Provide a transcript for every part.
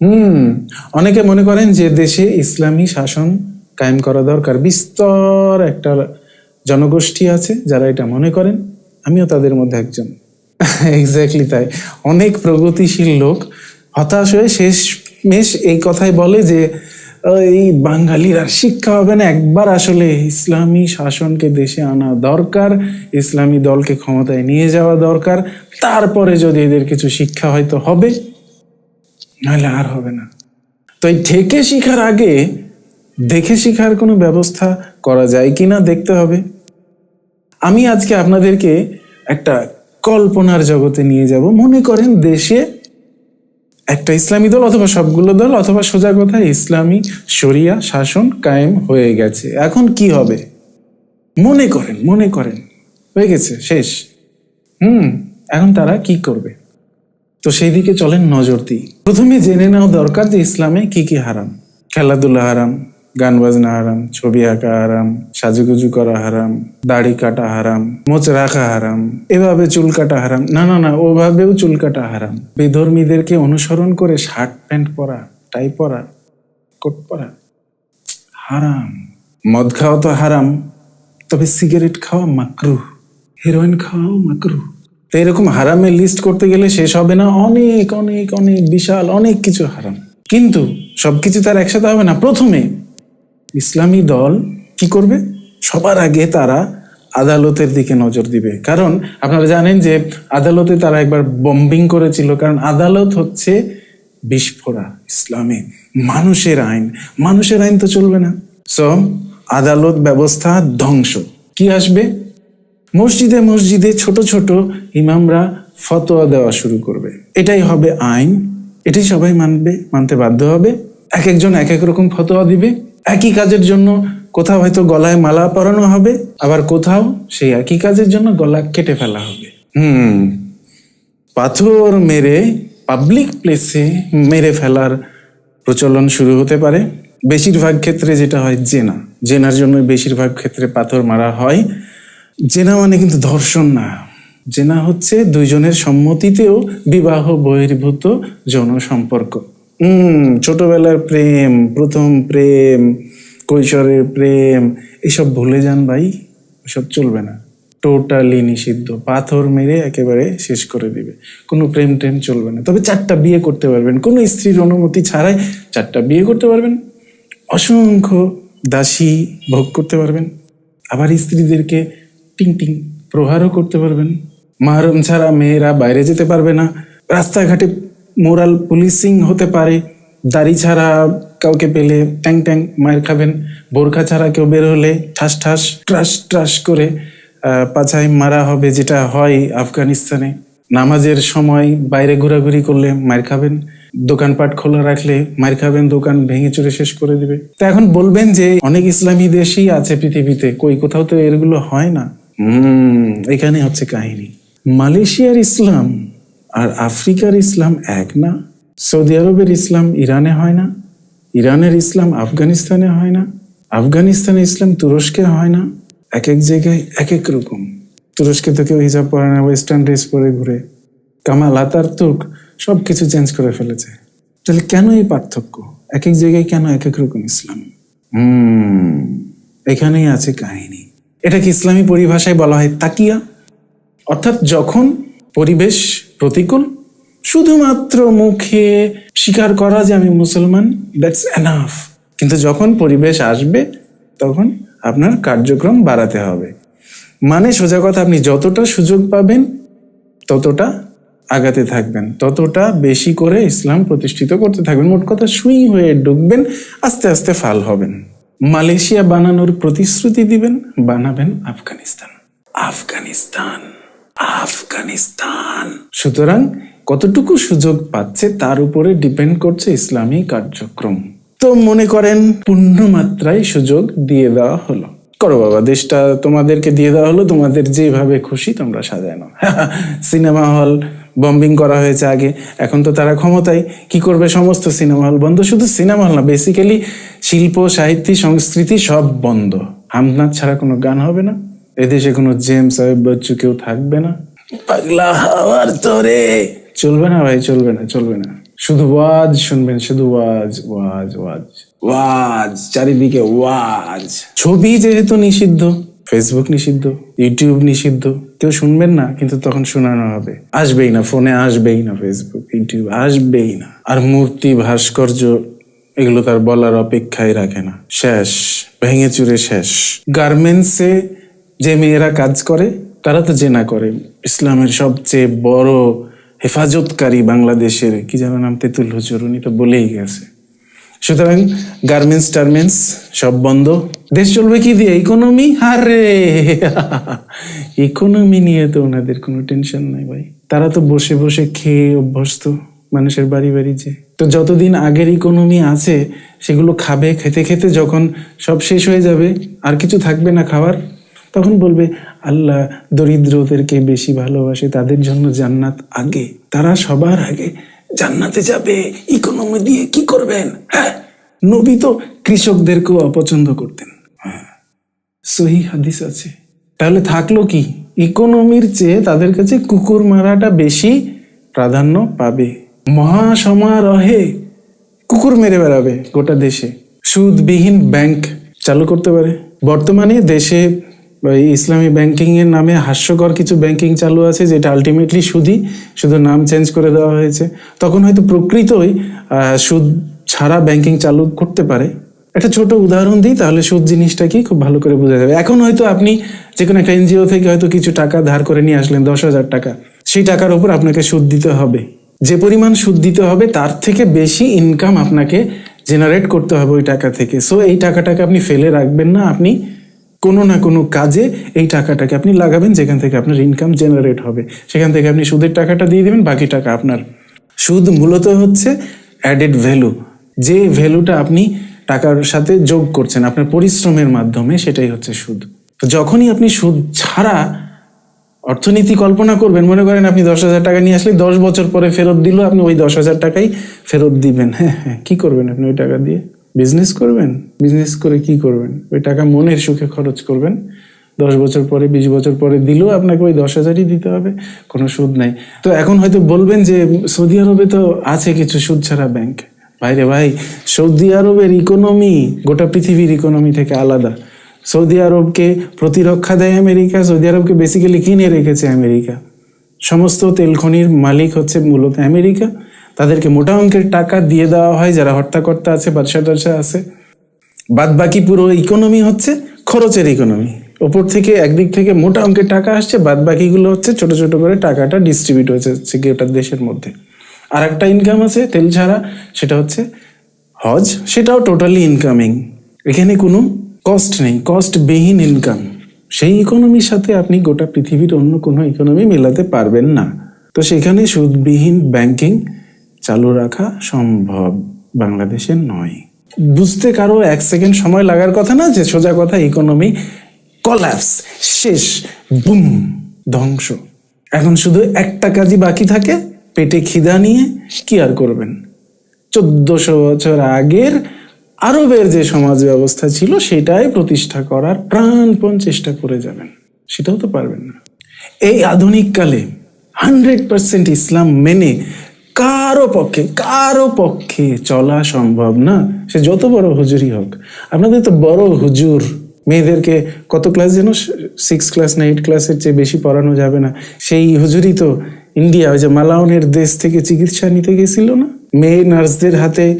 হুম অনেকে মনে করেন যে দেশে ইসলামী শাসন কায়েম করা দরকার। বিস্তর একটা জনগোষ্ঠী আছে যারা এটা মনে করেন। আমিও তাদের মধ্যে একজন। এক্স্যাক্টলি তাই। অনেক প্রগতিশীল লোক হতাশ হয়ে শেষ মেশ এই কথাই বলে যে "আহ, এই বাঙালির শিক্ষা হবে না। একবার আসলে ইসলামী শাসনকে দেশে আনা দরকার। ইসলামী দলকে ক্ষমতায় নিয়ে যাওয়া দরকার। তারপরে যদি এদের কিছু শিক্ষা হয়তো হবে। নাহলে আর হবে না। তো এই ঠেকে শিখার আগে দেখে শিখার কোনো ব্যবস্থা করা যায় কি না দেখতে হবে। আমি আজকে আপনাদেরকে একটা কল্পনার জগতে নিয়ে যাব। মনে করেন দেশে একটা ইসলামী দল অথবা সবগুলো দল অথবা সোজা কথা, ইসলামী শরিয়া শাসন কায়েম হয়ে গেছে। এখন কি হবে? মনে করেন মনে করেন। হয়ে গেছে, শেষ। হুম, এখন তারা কি করবে? তো সেই দিকে চলেন নজর দিই। প্রথমে জেনে নেওয়া দরকার যে ইসলামে কি কি হারাম। খেলাধুলা হারাম, গান বাজনা হারাম, ছবি আঁকা হারাম, সাজুগুজু করা হারাম, দাড়ি কাটা হারাম, মোচ রাখা হারাম, এভাবে চুল কাটা হারাম, না না না, ওভাবেও চুল কাটা হারাম। বেধর্মীদেরকে অনুসরণ করে শার্ট প্যান্ট পরা, টাই পরা, কোট পরা, হারাম। মদ খাওয়া তো হারাম, তবে সিগারেট খাওয়া মাকরু হেরোইন খাওয়াও মাকরু তো এরকম হারামের লিস্ট করতে গেলে শেষ হবে না। অনেক অনেক অনেক, বিশাল, অনেক কিছু হারাম। কিন্তু সবকিছু তার একসাথে হবে না। প্রথমে ইসলামী দল কি করবে? সবার আগে তারা আদালতের দিকে নজর দিবে। কারণ আপনারা জানেন যে আদালতে তারা একবার বম্বিং করেছিল। কারণ আদালত হচ্ছে বিস্ফোরা, ইসলামে মানুষের আইন। মানুষের আইন তো চলবে না। সো আদালত ব্যবস্থা ধ্বংস। কি আসবে? মসজিদে মসজিদে ছোট ছোট ইমামরা ফতোয়া দেওয়া শুরু করবে। এটাই হবে আইন, এটাই সবাই মানবে, মানতে বাধ্য হবে। এক একজন এক এক রকম ফতোয়া দিবে। একই কাজের জন্য কোথাও হয়তো গলায় মালা পরানো হবে, আবার কোথাও সেই একই কাজের জন্য গলা কেটে ফেলা হবে। হুম, পাথর মেরে পাবলিক প্লেসে মেরে ফেলার প্রচলন শুরু হতে পারে। বেশিরভাগ ক্ষেত্রে যেটা হয়, জেনা। জেনার জন্য বেশিরভাগ ক্ষেত্রে পাথর মারা হয়। জেনা মানে কিন্তু ধর্ষণ না। জেনা হচ্ছে দুইজনের সম্মতিতেও বিবাহ বহির্ভূত যৌন সম্পর্ক হম ছোটবেলার প্রেম, প্রথম প্রেম, কৈশোরের প্রেম, এসব ভুলে যান ভাই, এসব চলবে না। টোটালি নিষিদ্ধ। পাথর মেরে একেবারে শেষ করে দিবে। কোনো প্রেম টেম চলবে না। তবে চারটা বিয়ে করতে পারবেন। কোনো স্ত্রীর অনুমতি ছাড়াই চারটা বিয়ে করতে পারবেন। অসংখ্য দাসী ভোগ করতে পারবেন। আবার স্ত্রীদেরকে টিং টিং। প্রহারও করতে পারবেন। মাহরম ছাড়া মেয়েরা বাইরে যেতে পারবে না। রাস্তাঘাটে মোরাল পুলিশিং হতে পারে। দাড়ি ছাড়া কাউকে পেলে ট্যাং ট্যাং মায়ের খাবেন। বোরখা ছাড়া কেউ বের হলে ঠাস ঠাস ট্রাস ট্রাস করে পাছায় মারা হবে যেটা হয় আফগানিস্তানে। নামাজের সময় বাইরে ঘোরাঘুরি করলে মার খাবেন। দোকানপাট খোলা রাখলে মার খাবেন। দোকান ভেঙে চুরে শেষ করে দিবে। তা এখন বলবেন যে, অনেক ইসলামী দেশই আছে পৃথিবীতে। কই কোথাও তো এগুলো হয় না। এখানে হচ্ছে কাহিনী। মালয়েশিয়ার ইসলাম আর আফ্রিকার ইসলাম এক না? সৌদি আরবের ইসলাম ইরানে হয় না? ইরানের ইসলাম আফগানিস্তানে হয় না? আফগানিস্তানের ইসলাম তুরস্কে হয় না? এক এক জায়গায় এক এক রকম। তুরস্কে তো কেউ হিজাব পরে না ওয়েস্টার্ন ড্রেস পরে ঘুরে। কামাল, আতার, তুর্ক সব কিছু চেঞ্জ করে ফেলেছে। তাহলে কেন এই পার্থক্য? এক এক জায়গায় কেন এক এক রকম ইসলাম? হুম, এখানেই আছে কাহিনী। এটাকে ইসলামী পরিভাষায় বলা হয় তাকিয়া। অর্থাৎ যখন পরিবেশ প্রতিকূল, শুধুমাত্র মুখে স্বীকার করা যে আমি মুসলমান দ্যাটস এনাফ কিন্তু যখন পরিবেশ আসবে, তখন আপনার কার্যক্রম বাড়াতে হবে। মানে সোজা কথা, আপনি যতটা সুযোগ পাবেন, ততটা আগাতে থাকবেন। ততটা বেশি করে ইসলাম প্রতিষ্ঠিত করতে থাকবেন। মোট কথা সুই হয়ে ঢুকবেন আস্তে আস্তে ফাল হবেন। মালয়েশিয়া বানানোর প্রতিশ্রুতি দিবেন, বানাবেন আফগানিস্তান। আফগানিস্তান আফগানিস্তান। সুতরাং কতটুকু সুযোগ পাচ্ছে তার উপরে ডিপেন্ড করছে ইসলামী কার্যক্রম। তো মনে করেন পূর্ণ মাত্রায় সুযোগ দিয়ে দেওয়া হলো। করো বাবা, দেশটা তোমাদেরকে দিয়ে দেওয়া হলো, তোমাদের যেভাবে খুশি তোমরা সাজায় নাও। সিনেমা হল বম্বিং করা হয়েছে আগে, এখন তো তারা ক্ষমতায়। কি করবে সমস্ত সিনেমা হল বন্ধ? শুধু সিনেমা হল না বেসিক্যালি শিল্প সাহিত্য সংস্কৃতি সব বন্ধ। হামনাথ ছাড়া কোনো গান হবে না। এদেশে কোনো জেমস আয়ুব বচ্চু কেউ থাকবে না। পাগলা হাওয়ার তোরে। চলবে না ভাই চলবে না চলবে না। শুধু ওয়াজ শুনবেন শুধু ওয়াজ ওয়াজ ওয়াজ। ওয়াজ চারিদিকে ওয়াজ। ছবি যেহেতু নিষিদ্ধ ফেসবুক নিষিদ্ধ ইউটিউব নিষিদ্ধ কেউ শুনবেন না কিন্তু তখন শোনানো হবে। আসবেই না ফোনে আসবেই না ফেসবুক ইউটিউব আসবেই না। আর মূর্তি ভাস্কর্য এগুলো তার বলার অপেক্ষায় রাখে না। শেষ, ভেঙে চুরে শেষ। গার্মেন্টসে যে মেয়েরা কাজ করে, তারা তো জেনা করে। ইসলামের সবচেয়ে বড় হেফাজতকারী বাংলাদেশের, কি যেন নাম, তেতুল হুজুর, উনি তো বলেই গেছে। সুতরাং গার্মেন্টস, টার্মেন্টস, সব বন্ধ। দেশ চলবে কি দিয়ে? ইকোনমি? আরে! ইকোনমি নিয়ে তো ওনাদের কোনো টেনশন নাই ভাই। তারা তো বসে বসে খেয়ে অভ্যস্ত। মানুষের বাড়ি বাড়ি যে তো যতদিন আগের ইকোনমি আছে, সেগুলো খাবে, খেতে খেতে যখন সব শেষ হয়ে যাবে, আর কিছু থাকবে না খাওয়ার, তখন বলবে, আল্লাহ দরিদ্রদেরকে বেশি ভালোবাসে, তাদের জন্য জান্নাত আগে, তারা সবার আগে জান্নাতে যাবে ইকোনমি দিয়ে কি করবেন? হ্যাঁ নবী তো কৃষকদেরকেও অপছন্দ করতেন। হ্যাঁ সহি হাদিস আছে। তাহলে থাকল কি? ইকোনমির চেয়ে তাদের কাছে কুকুর মারাটা বেশি প্রাধান্য পাবে। মহাসমারোহে কুকুর মেরে বেড়াবে গোটা দেশে। সুদবিহীন ব্যাংক চালু করতে পারে। বর্তমানে দেশে ইসলামী ব্যাংকিং এর নামে হাস্যকর কিছু ব্যাংকিং চালু আছে, যেটা আলটিমেটলি সুদই, শুধু নাম চেঞ্জ করে দেওয়া হয়েছে। তখন হয়তো প্রকৃতই সুদ ছাড়া ব্যাংকিং চালু করতে পারে। একটা ছোট উদাহরণ দিই, তাহলে সুদ জিনিসটা কি খুব ভালো করে বোঝা যাবে। এখন হয়তো আপনি যে কোনো একটা এনজিও থেকে হয়তো কিছু টাকা ধার করে নিয়ে আসলেন, দশ হাজার টাকা। সেই টাকার উপর আপনাকে সুদ দিতে হবে। যে পরিমাণ সুদ দিতে হবে, তার থেকে বেশি ইনকাম আপনাকে জেনারেট করতে হবে ওই টাকা থেকে। সো এই টাকাটাকে আপনি ফেলে রাখবেন না, আপনি কোনো না কোনো কাজে এই টাকাটাকে আপনি লাগাবেন, যেখান থেকে আপনার ইনকাম জেনারেট হবে। সেখান থেকে আপনি সুদের টাকাটা দিয়ে দেবেন, বাকি টাকা আপনার। সুদ মূলত হচ্ছে অ্যাডেড ভ্যালু যে ভ্যালুটা আপনি টাকার সাথে যোগ করছেন, আপনার পরিশ্রমের মাধ্যমে, সেটাই হচ্ছে সুদ। তো যখনই আপনি সুদ ছাড়া অর্থনীতি কল্পনা করবেন, মনে করেন আপনি দশ হাজার টাকা নিয়ে আসলে দশ বছর পরে ফেরত দিল, আপনি ওই দশ হাজার টাকাই ফেরত দিবেন। হ্যাঁ হ্যাঁ কি করবেন আপনি ওই টাকা দিয়ে? বিজনেস করবেন? বিজনেস করে কি করবেন? ওই টাকা মনের সুখে খরচ করবেন। দশ বছর পরে, বিশ বছর পরে দিলেও আপনাকে ওই দশ হাজারই দিতে হবে, কোনো সুদ নাই। তো এখন হয়তো বলবেন যে সৌদি আরবে তো আছে কিছু সুদ ছাড়া ব্যাংক ভাইরে ভাই, সৌদি আরবের ইকোনমি গোটা পৃথিবীর ইকোনমি থেকে আলাদা। সৌদি আরবকে প্রতিরক্ষা দেয় আমেরিকা। সৌদি আরবকে বেসিক্যালি কিনে রেখেছে আমেরিকা? সমস্ত তেল খনির মালিক হচ্ছে মূলত আমেরিকা। তাদেরকে মোটা অঙ্কের টাকা দিয়ে দেওয়া হয়, যারা হর্তাকর্তা আছে বাদশা টাদশা আছে। বাদ বাকি পুরো ইকোনমি হচ্ছে খরচের ইকোনমি ওপর থেকে একদিক থেকে মোটা অঙ্কের টাকা আসছে বাদ বাকিগুলো হচ্ছে ছোট ছোট করে টাকাটা ডিস্ট্রিবিউট হচ্ছে হচ্ছে গোটা দেশের মধ্যে। আর একটা ইনকাম আছে তেল ছাড়া, সেটা হচ্ছে হজ, সেটাও টোটালি ইনকামিং এখানে কোনো কস্ট নেই কস্ট বিহীন ইনকাম সেই ইকোনমির সাথে আপনি গোটা পৃথিবীর অন্য কোনো ইকোনমি মেলাতে পারবেন না। তো সেখানে সুদবিহীন ব্যাংকিং চালু রাখা সম্ভব বাংলাদেশে নয়। বুঝতে কারও এক সেকেন্ড সময় লাগার কথা না যে সোজা কথা ইকোনমি কলাপস শেষ বুম ধ্বংস। এখন শুধু একটা কাজই বাকি থাকে, পেটে খিদা নিয়ে কি আর করবেন? চোদ্দশো বছর আগের আরবের যে সমাজ ব্যবস্থা ছিল, সেটাই প্রতিষ্ঠা করার প্রাণপণ চেষ্টা করে যাবেন। সেটাও তো পারবেন না। এই আধুনিক কালে হান্ড্রেড পার্সেন্ট ইসলাম মেনে কারও পক্ষে কারও পক্ষে চলা সম্ভব না। সে যত বড় হুজুরই হোক, আপনাদের তো বড় হুজুর, মেয়েদেরকে কত ক্লাস যেন সিক্স ক্লাস না এইট ক্লাসের চেয়ে বেশি পড়ানো যাবে না। সেই হুজুরই তো ইন্ডিয়া ওই যে মালাউনের দেশ থেকে চিকিৎসা নিতে গেছিল না? মেয়ে নার্সদের হাতে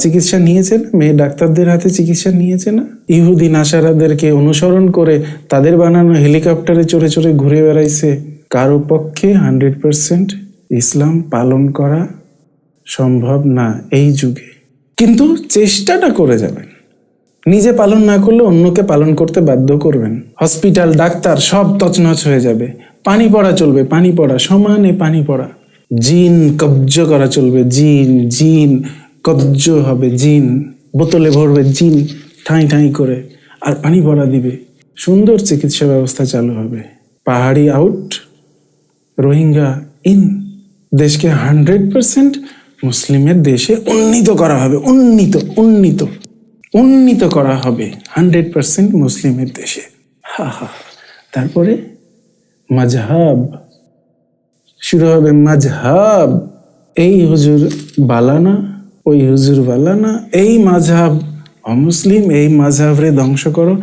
চিকিৎসা নিয়েছে না? মেয়ে ডাক্তারদের হাতে চিকিৎসা নিয়েছে না? ইহুদি নাসারাদেরকে অনুসরণ করে তাদের বানানো হেলিকপ্টারে চড়ে চড়ে ঘুরে বেড়াইছে। কারও পক্ষে হান্ড্রেড পার্সেন্ট ইসলাম পালন করা সম্ভব না এই যুগে। কিন্তু চেষ্টাটা করে যাবেন। নিজে পালন না করলে অন্যকে পালন করতে বাধ্য করবেন। হসপিটাল, ডাক্তার সব তছনছ হয়ে যাবে। পানি পড়া চলবে, পানি পড়া, সমানে পানি পড়া। জিন কব্জ করা চলবে, জিন জিন কব্জ হবে, জিন। বোতলে ভরবে, জিন ঠাঁই ঠাঁই করে আর পানি ভরা দিবে। সুন্দর চিকিৎসা ব্যবস্থা চালু হবে। পাহাড়ি আউট, রোহিঙ্গা ইন। দেশকে হান্ড্রেড পার্সেন্ট মুসলিমের দেশে উন্নীত করা হবে, উন্নীত উন্নীত উন্নীত করা হবে হান্ড্রেড পার্সেন্ট মুসলিমের দেশে। হা হা তারপরে মাঝহাব। শুরু হবে মাঝহাব, এই হুজুর বালানা, ওই হুজুর বালানা, এই মাঝহাব অমুসলিম, এই মাঝহাবরে ধ্বংস করো,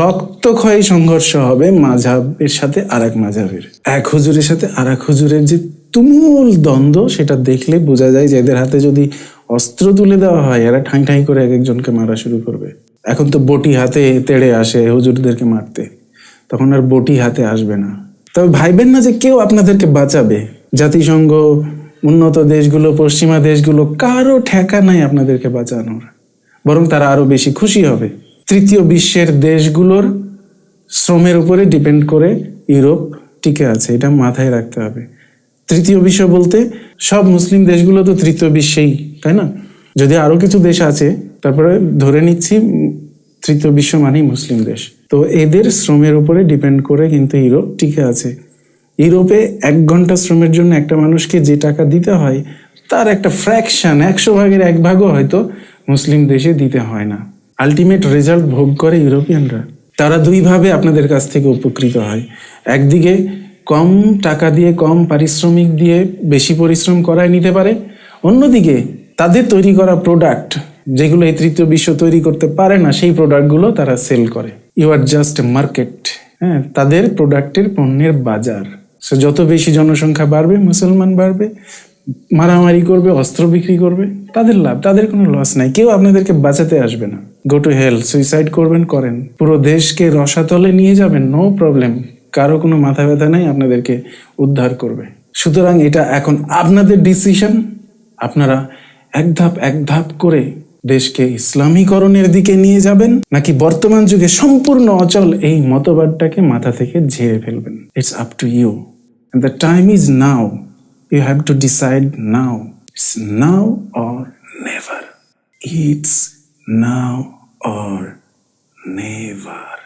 রক্তক্ষয়ী সংঘর্ষ হবে মাঝহাবের সাথে আর এক মাঝহাবের। এক হুজুরের সাথে আর এক হুজুরের যে তুমুল দ্বন্দ্ব, সেটা দেখলে বোঝা যায় যে এদের হাতে যদি অস্ত্র তুলে দেওয়া হয়, এরা ঠাঁই ঠাঁই করে এক একজনকে মারা শুরু করবে। এখন তো বটি হাতে তেড়ে আসে হুজুরদেরকে মারতে, তখন আর বটি হাতে আসবে না। তবে ভাইবেন না যে কেউ আপনাদেরকে বাঁচাবে। জাতিসংঘ, উন্নত দেশগুলো, পশ্চিমা দেশগুলো, কারও ঠেকা নাই আপনাদেরকে বাঁচানোর। বরং তারা আরও বেশি খুশি হবে। তৃতীয় বিশ্বের দেশগুলোর শ্রমের উপরে ডিপেন্ড করে ইউরোপ টিকে আছে, এটা মাথায় রাখতে হবে। তৃতীয় বিশ্ব বলতে সব মুসলিম দেশগুলো তো তৃতীয় বিশ্বেই, তাই না? যদি আরও কিছু দেশ আছে, তারপরে ধরে নিচ্ছি, তৃতীয় বিশ্ব মানেই মুসলিম দেশ। তো এদের শ্রমের উপরে ডিপেন্ড করে কিন্তু ইউরোপ টিকে আছে। ইউরোপে এক ঘণ্টা শ্রমের জন্য একটা মানুষকে যে টাকা দিতে হয়, তার একটা ফ্র্যাকশন একশো ভাগের এক ভাগও হয়তো মুসলিম দেশে দিতে হয় না। আলটিমেট রেজাল্ট ভোগ করে ইউরোপিয়ানরা। তারা দুইভাবে আপনাদের কাছ থেকে উপকৃত হয়। একদিকে কম টাকা দিয়ে, কম পারিশ্রমিক দিয়ে বেশি পরিশ্রম করায় নিতে পারে। অন্যদিকে তাদের তৈরি করা প্রোডাক্ট যেগুলো এই তৃতীয় বিশ্ব তৈরি করতে পারে না, সেই প্রোডাক্টগুলো তারা সেল করে। ইউ আর জাস্ট মার্কেট হ্যাঁ তাদের প্রোডাক্টের পণ্যের বাজার। সে যত বেশি জনসংখ্যা বাড়বে, মুসলমান বাড়বে, মারামারি করবে, অস্ত্র বিক্রি করবে, তাদের লাভ, তাদের কোনো লস নাই। কেউ আপনাদেরকে বাঁচাতে আসবে না। গো টু হেল সুইসাইড করবেন, করেন। পুরো দেশকে রসাতলে নিয়ে যাবেন নো প্রবলেম কারও কোনো মাথা ব্যথা নাই, আপনাদেরকে উদ্ধার করবে। সুতরাং এটা এখন আপনাদের ডিসিশন আপনারা এক ধাপ এক ধাপ করে দেশকে ইসলামীকরণের দিকে নিয়ে যাবেন, নাকি বর্তমান যুগে সম্পূর্ণ অচল এই মতবাদটাকে মাথা থেকে ঝেড়ে ফেলবেন? It's up to you And the time is now. You have to decide now. It's now or never. It's now or never.